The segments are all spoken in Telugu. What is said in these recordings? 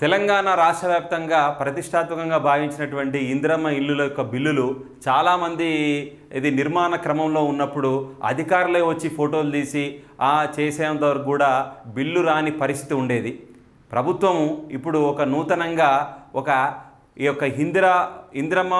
తెలంగాణ రాష్ట్ర వ్యాప్తంగా ప్రతిష్టాత్మకంగా భావించినటువంటి ఇందిరమ్మ ఇల్లుల యొక్క బిల్లులు చాలామంది ఇది నిర్మాణ క్రమంలో ఉన్నప్పుడు అధికారులే వచ్చి ఫోటోలు తీసి ఆ చేసేంత వరకు కూడా బిల్లు రాని పరిస్థితి ఉండేది. ప్రభుత్వం ఇప్పుడు ఒక నూతనంగా ఒక ఈ యొక్క ఇందిరా ఇందిరమ్మ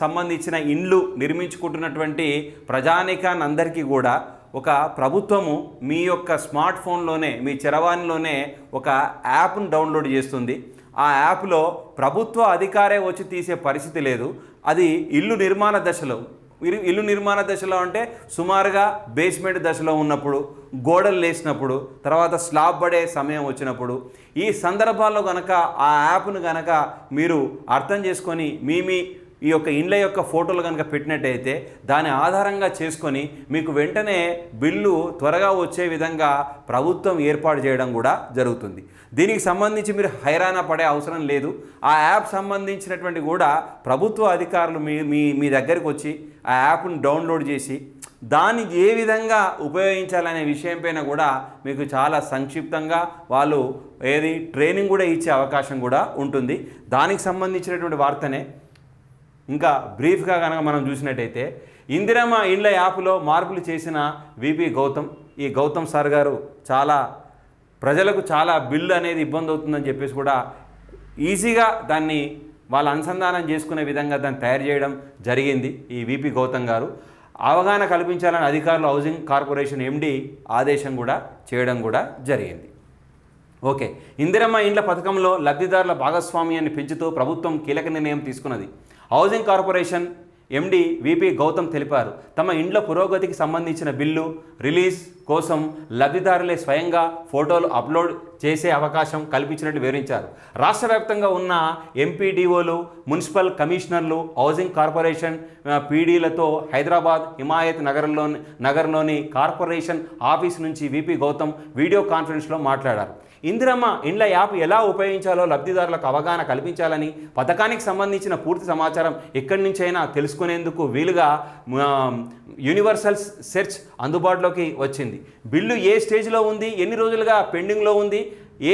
సంబంధించిన ఇండ్లు నిర్మించుకుంటున్నటువంటి ప్రజానికాన్ని అందరికీ కూడా ఒక ప్రభుత్వము మీ యొక్క స్మార్ట్ ఫోన్లోనే మీ చరవాణిలోనే ఒక యాప్ను డౌన్లోడ్ చేస్తుంది. ఆ యాప్లో ప్రభుత్వ అధికారే వచ్చి తీసే పరిస్థితి లేదు. అది ఇల్లు నిర్మాణ దశలో ఇల్లు నిర్మాణ దశలో అంటే సుమారుగా బేస్మెంట్ దశలో ఉన్నప్పుడు గోడలు లేసినప్పుడు తర్వాత స్లాబ్ పడే సమయం వచ్చినప్పుడు. ఈ సందర్భాల్లో కనుక ఆ యాప్ను కనుక మీరు అర్థం చేసుకొని మీ మీ ఈ యొక్క ఇండ్ల యొక్క ఫోటోలు కనుక పెట్టినట్టయితే దాని ఆధారంగా చేసుకొని మీకు వెంటనే బిల్లు త్వరగా వచ్చే విధంగా ప్రభుత్వం ఏర్పాటు చేయడం కూడా జరుగుతుంది. దీనికి సంబంధించి మీరు హైరాణ పడే అవసరం లేదు. ఆ యాప్ సంబంధించినటువంటి కూడా ప్రభుత్వ అధికారులు మీ మీ మీ దగ్గరికి వచ్చి ఆ యాప్ను డౌన్లోడ్ చేసి దాన్ని ఏ విధంగా ఉపయోగించాలనే విషయం పైన కూడా మీకు చాలా సంక్షిప్తంగా వాళ్ళు ఏది ట్రైనింగ్ కూడా ఇచ్చే అవకాశం కూడా ఉంటుంది. దానికి సంబంధించినటువంటి వార్తనే ఇంకా బ్రీఫ్గా కనుక మనం చూసినట్టయితే ఇందిరమ్మ ఇండ్ల యాప్లో మార్పులు చేసిన విపి గౌతమ్. ఈ గౌతమ్ సార్ గారు చాలా ప్రజలకు చాలా బిల్లు అనేది ఇబ్బంది అవుతుందని చెప్పేసి కూడా ఈజీగా దాన్ని వాళ్ళు అనుసంధానం చేసుకునే విధంగా దాన్ని తయారు చేయడం జరిగింది ఈ విపి గౌతమ్ గారు. అవగాహన కల్పించాలని అధికారులు హౌసింగ్ కార్పొరేషన్ ఎండి ఆదేశం కూడా చేయడం కూడా జరిగింది. ఓకే ఇందిరమ్మ ఇండ్ల పథకంలో లబ్ధిదారుల భాగస్వామ్యాన్ని పెంచుతూ ప్రభుత్వం కీలక నిర్ణయం తీసుకున్నది. Housing corporation MD VP Gautam తెలిపారు. తమ ఇండ్ల పురోగతికి సంబంధించిన బిల్లు రిలీజ్ కోసం లబ్ధిదారులే స్వయంగా ఫోటోలు అప్లోడ్ చేసే అవకాశం కల్పించినట్టు వివరించారు. రాష్ట్ర వ్యాప్తంగా ఉన్న ఎంపీడీఓలు మున్సిపల్ కమిషనర్లు హౌసింగ్ కార్పొరేషన్ పీడీలతో హైదరాబాద్ హిమాయత్ నగరంలోని నగరంలోని కార్పొరేషన్ ఆఫీస్ నుంచి విపి గౌతమ్ వీడియో కాన్ఫరెన్స్లో మాట్లాడారు. ఇందిరమ్మ ఇండ్ల యాప్ ఎలా ఉపయోగించాలో లబ్ధిదారులకు అవగాహన కల్పించాలని పథకానికి సంబంధించిన పూర్తి సమాచారం ఎక్కడి నుంచైనా తెలుసుకునేందుకు వీలుగా యూనివర్సల్ సెర్చ్ అందుబాటులోకి వచ్చింది. బిల్లు ఏ స్టేజ్లో ఉంది? ఎన్ని రోజులుగా పెండింగ్లో ఉంది?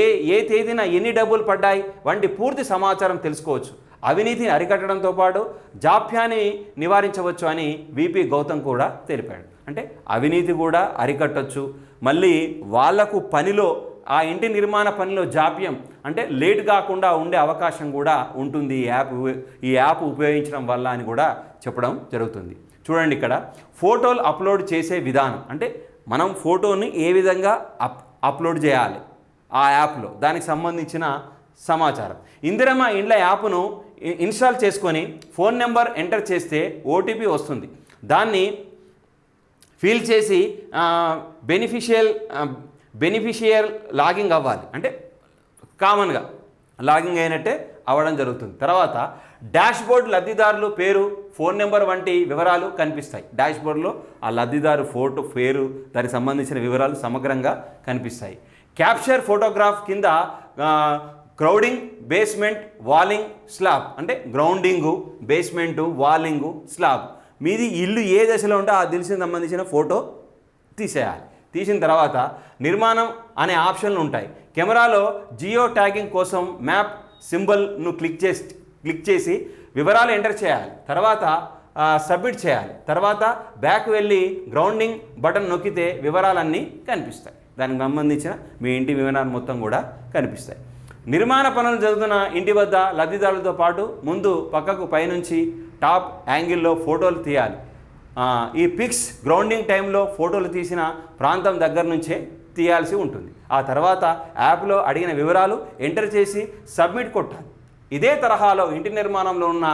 ఏ ఏ తేదీన ఎన్ని డబ్బులు పడ్డాయి? వంటి పూర్తి సమాచారం తెలుసుకోవచ్చు. అవినీతిని అరికట్టడంతో పాటు జాప్యాన్ని నివారించవచ్చు అని విపి గౌతమ్ కూడా తెలిపాడు. అంటే అవినీతి కూడా అరికట్టచ్చు. మళ్ళీ వాళ్ళకు పనిలో ఆ ఇంటి నిర్మాణ పనిలో జాప్యం అంటే లేట్ కాకుండా ఉండే అవకాశం కూడా ఉంటుంది ఈ యాప్ ఈ యాప్ ఉపయోగించడం వల్ల అని కూడా చెప్పడం జరుగుతుంది. చూడండి ఇక్కడ ఫోటోలు అప్లోడ్ చేసే విధానం అంటే మనం ఫోటోని ఏ విధంగా అప్ అప్లోడ్ చేయాలి? ఆ యాప్లో. దానికి సంబంధించిన సమాచారం. ఇందిరమ్మ ఇండ్ల యాప్ను ఇన్స్టాల్ చేసుకొని ఫోన్ నెంబర్ ఎంటర్ చేస్తే ఓటీపీ వస్తుంది. దాన్ని ఫీల్ చేసి బెనిఫిషియల్ బెనిఫిషియర్ లాగింగ్ అవ్వాలి. అంటే కామన్గా లాగింగ్ అయినట్టే అవ్వడం జరుగుతుంది. తర్వాత డాష్బోర్డ్ లబ్ధిదారులు పేరు ఫోన్ నెంబర్ వంటి వివరాలు కనిపిస్తాయి. డాష్బోర్డ్లో ఆ లబ్ధిదారు ఫోటో పేరు దానికి సంబంధించిన వివరాలు సమగ్రంగా కనిపిస్తాయి. క్యాప్చర్ ఫోటోగ్రాఫ్ కింద క్రౌడింగ్ బేస్మెంట్ వాలింగ్ స్లాబ్ అంటే గ్రౌండింగు బేస్మెంటు వాలింగు స్లాబ్. మీది ఇల్లు ఏ దశలో ఉంటే ఆ దిల్సిన సంబంధించిన ఫోటో తీసేయాలి. తీసిన తర్వాత నిర్మాణం అనే ఆప్షన్లు ఉంటాయి. కెమెరాలో జియో ట్యాగింగ్ కోసం మ్యాప్ సింబల్ను క్లిక్ చేసి క్లిక్ చేసి వివరాలు ఎంటర్ చేయాలి. తర్వాత సబ్మిట్ చేయాలి. తర్వాత బ్యాక్ వెళ్ళి గ్రౌండింగ్ బటన్ నొక్కితే వివరాలన్నీ కనిపిస్తాయి. దానికి సంబంధించిన మీ ఇంటి వివరాలు మొత్తం కూడా కనిపిస్తాయి. నిర్మాణ పనులు జరుగుతున్న ఇంటి వద్ద లబ్ధిదారులతో పాటు ముందు పక్కకు పైనుంచి టాప్ యాంగిల్లో ఫోటోలు తీయాలి. ఈ పిక్స్ గ్రౌండింగ్ టైంలో ఫోటోలు తీసిన ప్రాంతం దగ్గర నుంచే తీయాల్సి ఉంటుంది. ఆ తర్వాత యాప్లో అడిగిన వివరాలు ఎంటర్ చేసి సబ్మిట్ కొట్టాలి. ఇదే తరహాలో ఇంటి నిర్మాణంలో ఉన్న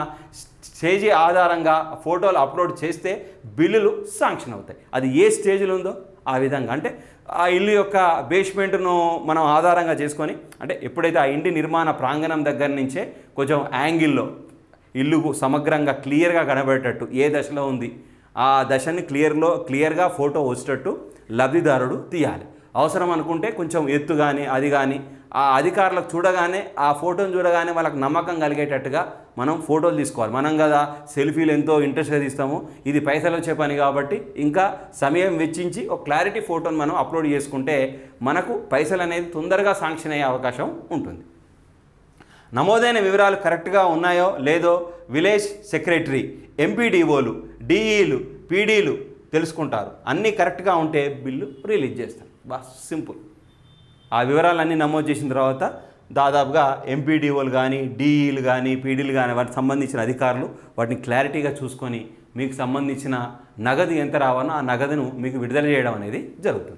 స్టేజీ ఆధారంగా ఫోటోలు అప్లోడ్ చేస్తే బిల్లులు శాంక్షన్ అవుతాయి. అది ఏ స్టేజ్లో ఉందో ఆ విధంగా. అంటే ఆ ఇల్లు యొక్క బేస్మెంట్ను మనం ఆధారంగా చేసుకొని అంటే ఎప్పుడైతే ఆ ఇంటి నిర్మాణ ప్రాంగణం దగ్గర నుంచే కొంచెం యాంగిల్లో ఇల్లు సమగ్రంగా క్లియర్గా కనబడేటట్టు ఏ దశలో ఉంది ఆ దశని క్లియర్లో క్లియర్గా ఫోటో వచ్చేటట్టు లబ్ధిదారుడు తీయాలి. అవసరం అనుకుంటే కొంచెం ఎత్తు కానీ అది కానీ ఆ అధికారులకు చూడగానే ఆ ఫోటోని చూడగానే వాళ్ళకి నమ్మకం కలిగేటట్టుగా మనం ఫోటోలు తీసుకోవాలి. మనం కదా సెల్ఫీలు ఎంతో ఇంట్రెస్ట్గా తీస్తాము. ఇది పైసలు వచ్చే పని కాబట్టి ఇంకా సమయం వెచ్చించి ఒక క్లారిటీ ఫోటోని మనం అప్లోడ్ చేసుకుంటే మనకు పైసలు అనేది తొందరగా శాంక్షన్ అయ్యే అవకాశం ఉంటుంది. నమోదైన వివరాలు కరెక్ట్గా ఉన్నాయో లేదో విలేజ్ సెక్రటరీ ఎంపీడీఓలు డిఈలు పీడీలు తెలుసుకుంటారు. అన్నీ కరెక్ట్గా ఉంటే బిల్లు రిలీజ్ చేస్తారు. బస్ సింపుల్. ఆ వివరాలన్నీ నమోదు చేసిన తర్వాత దాదాపుగా ఎంపీడీఓలు కానీ డీఈలు కానీ పీడీలు కానీ వాటికి సంబంధించిన అధికారులు వాటిని క్లారిటీగా చూసుకొని మీకు సంబంధించిన నగదు ఎంత రావాలో ఆ నగదును మీకు విడుదల చేయడం అనేది జరుగుతుంది.